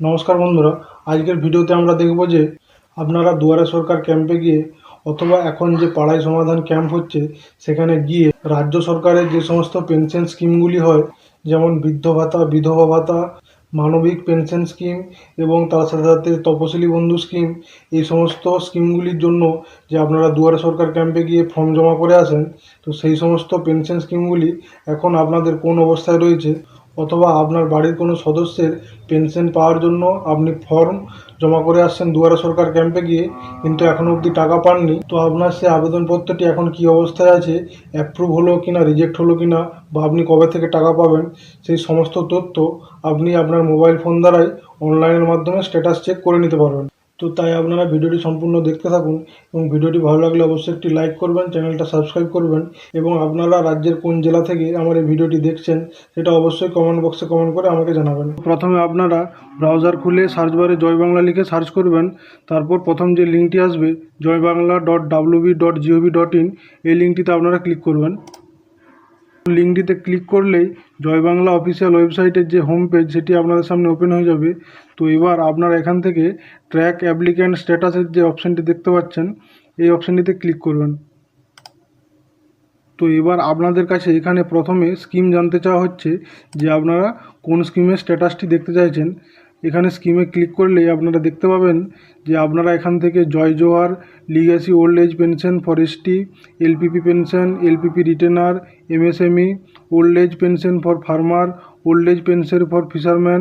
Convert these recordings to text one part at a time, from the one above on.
নমস্কার বন্ধুরা, আজকের ভিডিওতে আমরা দেখব যে আপনারা দুয়ারে সরকার ক্যাম্পে গিয়ে অথবা এখন যে পাড়ায় সমাধান ক্যাম্প হচ্ছে, সেখানে গিয়ে রাজ্য সরকারের যে সমস্ত পেনশন স্কিমগুলি হয়, যেমন বৃদ্ধ ভাতা, বিধবা ভাতা, মানবিক পেনশন স্কিম এবং তার সাথে সাথে তপশিলি বন্ধু স্কিম এই সমস্ত স্কিমগুলির জন্য যে আপনারা দুয়ারে সরকার ক্যাম্পে গিয়ে ফর্ম জমা করে আসেন, তো সেই সমস্ত পেনশন স্কিমগুলি এখন আপনাদের কোন অবস্থায় রয়েছে অথবা আপনার বাড়ির কোনো সদস্যের পেনশন পাওয়ার জন্য আপনি ফর্ম জমা করে আসছেন দুয়ারে সরকার ক্যাম্পে গিয়ে, কিন্তু এখনও অবধি টাকা পাননি। তো আপনার সেই আবেদনপত্রটি এখন কী অবস্থায় আছে অ্যাপ্রুভ হলো কি না রিজেক্ট হলো কি না বা আপনি কবে থেকে টাকা পাবেন, সেই সমস্ত তথ্য আপনি আপনার মোবাইল ফোন দ্বারাই অনলাইনের মাধ্যমে স্ট্যাটাস চেক করে নিতে পারবেন। তো তাই আপনারা ভিডিওটি সম্পূর্ণ দেখতে থাকুন এবং ভিডিওটি ভালো লাগলে অবশ্যই একটি লাইক করবেন, চ্যানেলটা সাবস্ক্রাইব করবেন এবং আপনারা রাজ্যের কোন জেলা থেকে আমার এই ভিডিওটি দেখছেন সেটা অবশ্যই কমেন্ট বক্সে কমেন্ট করে আমাকে জানাবেন। প্রথমে আপনারা ব্রাউজার খুলে সার্চ বারে জয় বাংলা লিখে সার্চ করবেন, তারপর প্রথম যে লিঙ্কটি আসবে, Joy Bangla dot WB dot GOV dot in এই লিঙ্কটিতে আপনারা ক্লিক করবেন। লিঙ্কটিতে ক্লিক করলেই জয় বাংলা অফিসিয়াল ওয়েবসাইটের যে হোম পেজ সেটি আপনাদের সামনে ওপেন হয়ে যাবে। তো এবার আপনারা এখান থেকে ট্র্যাক অ্যাপ্লিক্যান্ট স্ট্যাটাসের যে অপশানটি দেখতে পাচ্ছেন, এই অপশানটিতে ক্লিক করবেন। তো এবার আপনাদের কাছে এখানে প্রথমে স্কিম জানতে চাওয়া হচ্ছে যে আপনারা কোন স্কিমের স্ট্যাটাসটি দেখতে চাইছেন। এখানে স্কিমে ক্লিক করলেই আপনারা দেখতে পাবেন যে আপনারা এখান থেকে Jai Johar legacy old age pension for ST LPP pension LPP retainer MSME old age pension for farmer old age pension for fisherman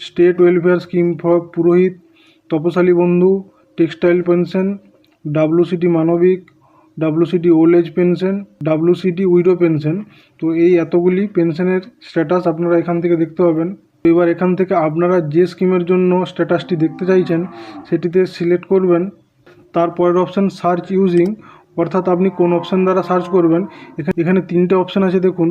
state welfare scheme for Purohit, Taposili Bandhu textile pension WCT Manabik WCT old age pension WCT widow pension তো এই এতগুলি পেনশনের status আপনারা এখান থেকে দেখতে পাবেন। এবার এখান থেকে আপনারা যে স্কিমের জন্য স্ট্যাটাসটি দেখতে চাইছেন, সেটিতে সিলেক্ট করবেন তারপরের অপশান সার্চ ইউজিং, অর্থাৎ আপনি কোন অপশান দ্বারা সার্চ করবেন, এখানে তিনটে অপশান আছে দেখুন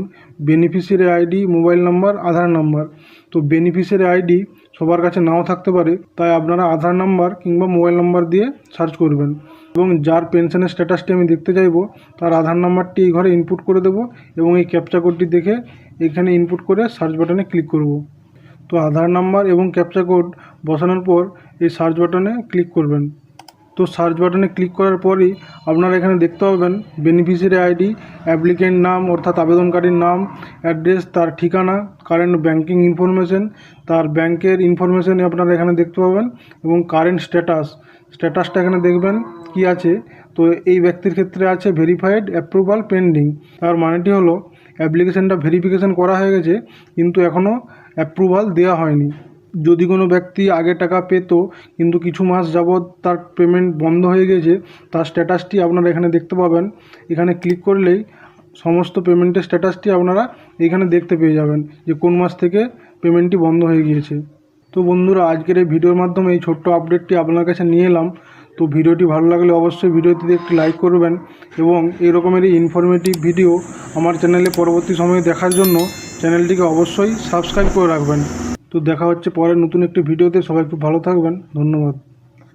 beneficiary ID, mobile number, Aadhaar number. তো বেনিফিশিয়ারি আইডি সবার কাছে নাও থাকতে পারে, তাই আপনারা আধার নাম্বার কিংবা মোবাইল নাম্বার দিয়ে সার্চ করবেন। এবং যার পেনশনের স্ট্যাটাসটি আমি দেখতে চাইব, তার আধার নাম্বারটি এই ঘরে ইনপুট করে দেবো এবং এই ক্যাপচা কোডটি দেখে এখানে ইনপুট করে সার্চ বাটনে ক্লিক করব। তো আধার নাম্বার এবং ক্যাপচা কোড বসানোর পর এই সার্চ বাটনে ক্লিক করবেন। তো সার্চ বাটনে ক্লিক করার পরই আপনারা এখানে দেখতে পাবেন বেনিফিশিয়ারি আইডি অ্যাপ্লিকেন্ট নাম অর্থাৎ আবেদনকারীর নাম অ্যাড্রেস তার ঠিকানা কারেন্ট ব্যাংকিং ইনফরমেশন তার ব্যাংকের ইনফরমেশন আপনারা এখানে দেখতে পাবেন এবং কারেন্ট স্ট্যাটাস স্ট্যাটাসটা এখানে দেখবেন কি আছে? তো এই ব্যক্তির ক্ষেত্রে আছে ভেরিফাইড অ্যাপ্রুভাল পেন্ডিং তার মানেটি হলো অ্যাপ্লিকেশনটা ভেরিফিকেশন করা হয়ে গেছে, কিন্তু এখনও অ্যাপ্রুভাল দেওয়া হয়নি। যদি কোনো ব্যক্তি আগে টাকা পেত, কিন্তু কিছু মাস যাবৎ তার পেমেন্ট বন্ধ হয়ে গেছে, তার স্ট্যাটাসটি আপনারা এখানে দেখতে পাবেন। এখানে ক্লিক করলেই সমস্ত পেমেন্টের স্ট্যাটাসটি আপনারা এখানে দেখতে পেয়ে যাবেন যে কোন মাস থেকে পেমেন্টটি বন্ধ হয়ে গিয়েছে। তো বন্ধুরা, আজকের এই ভিডিওর মাধ্যমে এই ছোট্ট আপডেটটি আপনার কাছে নিয়ে এলাম। তো ভিডিওটি ভালো লাগলে অবশ্যই ভিডিওটিতে একটি লাইক করবেন এবং এই রকমেরই ইনফরমেটিভ ভিডিও আমার চ্যানেলে পরবর্তী সময়ে দেখার জন্য চ্যানেলটিকে অবশ্যই সাবস্ক্রাইব করে রাখবেন। তো দেখা হচ্ছে পরে নতুন একটি ভিডিওতে। সবাই খুব ভালো থাকবেন। ধন্যবাদ।